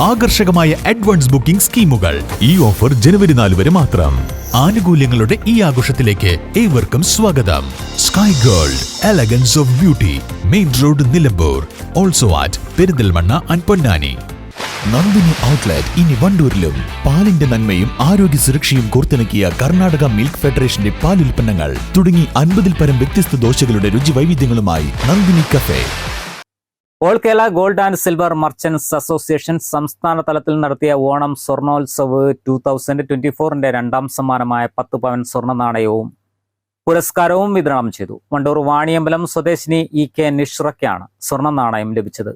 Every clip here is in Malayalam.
ആകർഷകമായ അഡ്വാൻസ് ബുക്കിംഗ് സ്കീമുകൾ. ഈ ഓഫർ ജനുവരി നാല് വരെ മാത്രം. ആനുകൂല്യങ്ങളുടെ ഈ ആഘോഷത്തിലേക്ക് ഏവർക്കും സ്വാഗതം. Sky gold elegance of beauty main road Nilambur. Also at Perinthalmanna and Ponnani. Nandini outlet ഇനി വണ്ടൂരിലും. പാലിന്റെ നന്മയും ആരോഗ്യ സുരക്ഷയും കോർത്തിണക്കിയ കർണാടക മിൽക്ക് ഫെഡറേഷന്റെ പാലുൽപ്പന്നങ്ങൾ. തുടങ്ങി അൻപതിൽ പരം വ്യത്യസ്ത ദോശകളുടെ രുചി വൈവിധ്യങ്ങളുമായി Nandini cafe all Kerala gold and silver merchants association സംസ്ഥാന തലത്തിൽ നടത്തിയ Onam Swarnotsav two thousand twenty ഫോറിന്റെ രണ്ടാം സമ്മാനമായ പത്ത് പവൻ സ്വർണ നാണയവും പുരസ്കാരവും വിതരണം ചെയ്തു. വണ്ടൂർ വാണിയമ്പലം സ്വദേശിനി ഇ കെ നിഷ്റയ്ക്കാണ് സ്വർണ നാണയം ലഭിച്ചത്.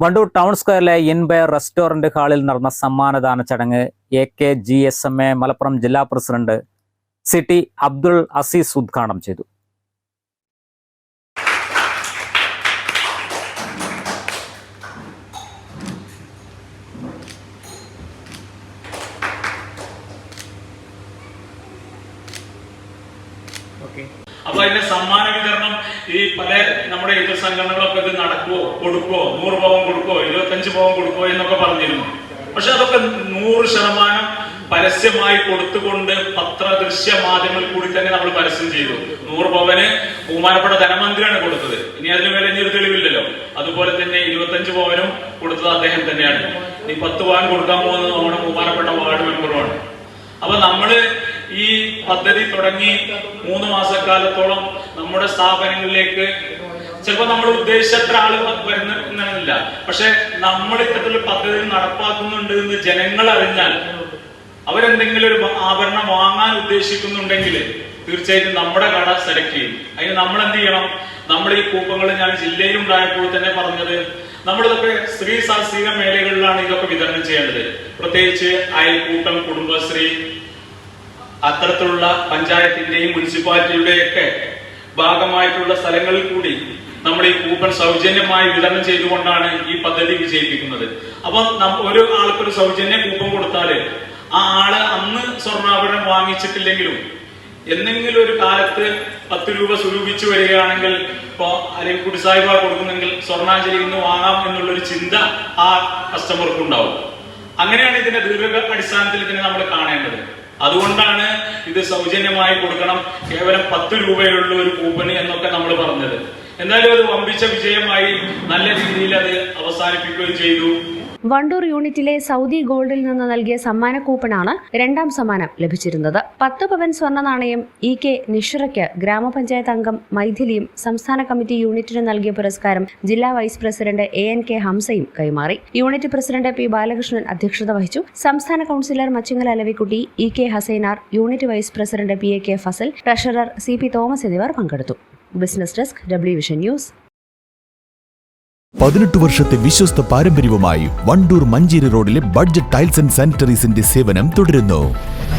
വണ്ടൂർ ടൗൺ സ്ക്വയറിലെ ഇൻബയർ റെസ്റ്റോറന്റ് ഹാളിൽ നടന്ന സമ്മാനദാന ചടങ്ങ് A K G S M A Malappuram ജില്ലാ പ്രസിഡന്റ് സിറ്റി അബ്ദുൾ അസീസ് ഉദ്ഘാടനം ചെയ്തു. അപ്പൊ അതിന്റെ സമ്മാന വിതരണം ഈ പല നമ്മുടെ എതിർ സംഘടനകളൊക്കെ ഇത് നടക്കുവോ കൊടുക്കുവോ? നൂറ് പവൻ കൊടുക്കുവോ ഇരുപത്തഞ്ച് പവൻ കൊടുക്കുവോ എന്നൊക്കെ പറഞ്ഞിരുന്നു. പക്ഷെ അതൊക്കെ നൂറ് ശതമാനം പരസ്യമായി കൊടുത്തുകൊണ്ട് പത്ര ദൃശ്യ മാധ്യമങ്ങളിൽ കൂടി തന്നെ നമ്മൾ പരസ്യം ചെയ്തു. നൂറ് പവന് ബഹുമാനപ്പെട്ട ധനമന്ത്രിയാണ് കൊടുത്തത്. ഇനി അതിന് മേലെ ഇനി ഒരു തെളിവില്ലല്ലോ. അതുപോലെ തന്നെ ഇരുപത്തഞ്ച് പവനും കൊടുത്തത് അദ്ദേഹം തന്നെയാണ്. ഇനി പത്ത് പവൻ കൊടുക്കാൻ പോകുന്നത് നമ്മുടെ ബഹുമാനപ്പെട്ട വാർഡ് മെമ്പറുമാണ്. അപ്പൊ നമ്മൾ ഈ പദ്ധതി തുടങ്ങി മൂന്ന് മാസക്കാലത്തോളം നമ്മുടെ സ്ഥാപനങ്ങളിലേക്ക്. ചിലപ്പോൾ നമ്മൾ ഉദ്ദേശിച്ചത്ര ആൾ വരുന്നില്ല. പക്ഷെ നമ്മൾ ഇത്തരത്തിലുള്ള പദ്ധതി നടപ്പാക്കുന്നുണ്ട് എന്ന് ജനങ്ങൾ അറിഞ്ഞാൽ അവരെന്തെങ്കിലും ഒരു ആഭരണം വാങ്ങാൻ ഉദ്ദേശിക്കുന്നുണ്ടെങ്കിൽ തീർച്ചയായിട്ടും നമ്മുടെ കട സെലക്ട് ചെയ്യും. അതിന് നമ്മൾ എന്ത് ചെയ്യണം? നമ്മൾ ഈ കൂപ്പങ്ങൾ ഞാൻ ജില്ലയിൽ ഉണ്ടായപ്പോൾ തന്നെ പറഞ്ഞത് നമ്മളിതൊക്കെ സ്ത്രീ സാഹസിക മേഖലകളിലാണ് ഇതൊക്കെ വിതരണം ചെയ്യേണ്ടത്. പ്രത്യേകിച്ച് അയൽക്കൂട്ടം കുടുംബശ്രീ അത്തരത്തിലുള്ള പഞ്ചായത്തിന്റെയും മുനിസിപ്പാലിറ്റിയുടെയൊക്കെ ഭാഗമായിട്ടുള്ള സ്ഥലങ്ങളിൽ കൂടി നമ്മൾ ഈ കൂപ്പൺ സൗജന്യമായി വിതരണം ചെയ്തുകൊണ്ടാണ് ഈ പദ്ധതി വിജയിപ്പിക്കുന്നത്. അപ്പൊ ഒരു ആൾക്കൊരു സൗജന്യ കൂപ്പൺ കൊടുത്താൽ ആ ആൾ അന്ന് സ്വർണാഭരണം വാങ്ങിച്ചിട്ടില്ലെങ്കിലും എന്തെങ്കിലും ഒരു കാലത്ത് പത്ത് രൂപ സ്വരൂപിച്ചു വരികയാണെങ്കിൽ ഇപ്പൊ അല്ലെങ്കിൽ കുടിസായ്പ കൊടുക്കുന്നെങ്കിൽ സ്വർണാഞ്ജലി ഇന്ന് വാങ്ങാം എന്നുള്ളൊരു ചിന്ത ആ കസ്റ്റമർക്ക് ഉണ്ടാവും. അങ്ങനെയാണ് ഇതിന്റെ ദീർഘ അടിസ്ഥാനത്തിൽ ഇതിനെ നമ്മൾ കാണേണ്ടത്. അതുകൊണ്ടാണ് ഇത് സൗജന്യമായി കൊടുക്കണം. കേവലം പത്ത് രൂപയുള്ള ഒരു കൂപ്പൺ എന്നൊക്കെ നമ്മൾ പറഞ്ഞത്. എന്തായാലും അത് വമ്പിച്ച വിജയമായി നല്ല രീതിയിൽ അത് അവസാനിപ്പിക്കുകയും ചെയ്തു. വണ്ടൂർ യൂണിറ്റിലെ സൗദി ഗോൾഡിൽ നിന്ന് നൽകിയ സമ്മാന കൂപ്പണാണ് രണ്ടാം സമ്മാനം ലഭിച്ചിരുന്നത്. പത്ത് പവൻ സ്വർണ നാണയം ഇ കെ നിഷറയ്ക്ക് ഗ്രാമപഞ്ചായത്ത് അംഗം മൈഥിലിയും സംസ്ഥാന കമ്മിറ്റി യൂണിറ്റിന് നൽകിയ പുരസ്കാരം ജില്ലാ vice president A N K ഹംസയും കൈമാറി. യൂണിറ്റ് പ്രസിഡന്റ് പി ബാലകൃഷ്ണൻ അധ്യക്ഷത വഹിച്ചു. സംസ്ഥാന councillor Machingal Alavikutty E K Hussainar unit vice president P A K Fasal treasurer C P Thomas എന്നിവർ പങ്കെടുത്തു. Business desk W vision news. പതിനെട്ട് വർഷത്തെ വിശ്വസ്ത പാരമ്പര്യവുമായി വണ്ടൂർ മഞ്ചേരി റോഡിലെ ബഡ്ജറ്റ് ടൈൽസ് ആൻഡ് സാനിറ്ററീസിന്റെ സേവനം തുടരുന്നു.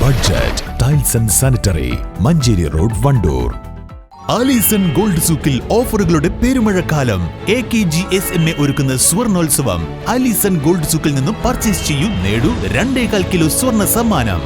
Budget tiles and sanitary Manjeri road Wandoor. Alison gold സൂക്കിൽ ഓഫറുകളുടെ പെരുമഴക്കാലം. A K G S M A ഒരുക്കുന്ന സ്വർണോത്സവം ആലീസൺ ഗോൾഡ് സൂക്കിൽ നിന്നും പർച്ചേസ് ചെയ്യൂ നേടൂ രണ്ടേകാൽ കിലോ സ്വർണ സമ്മാനം.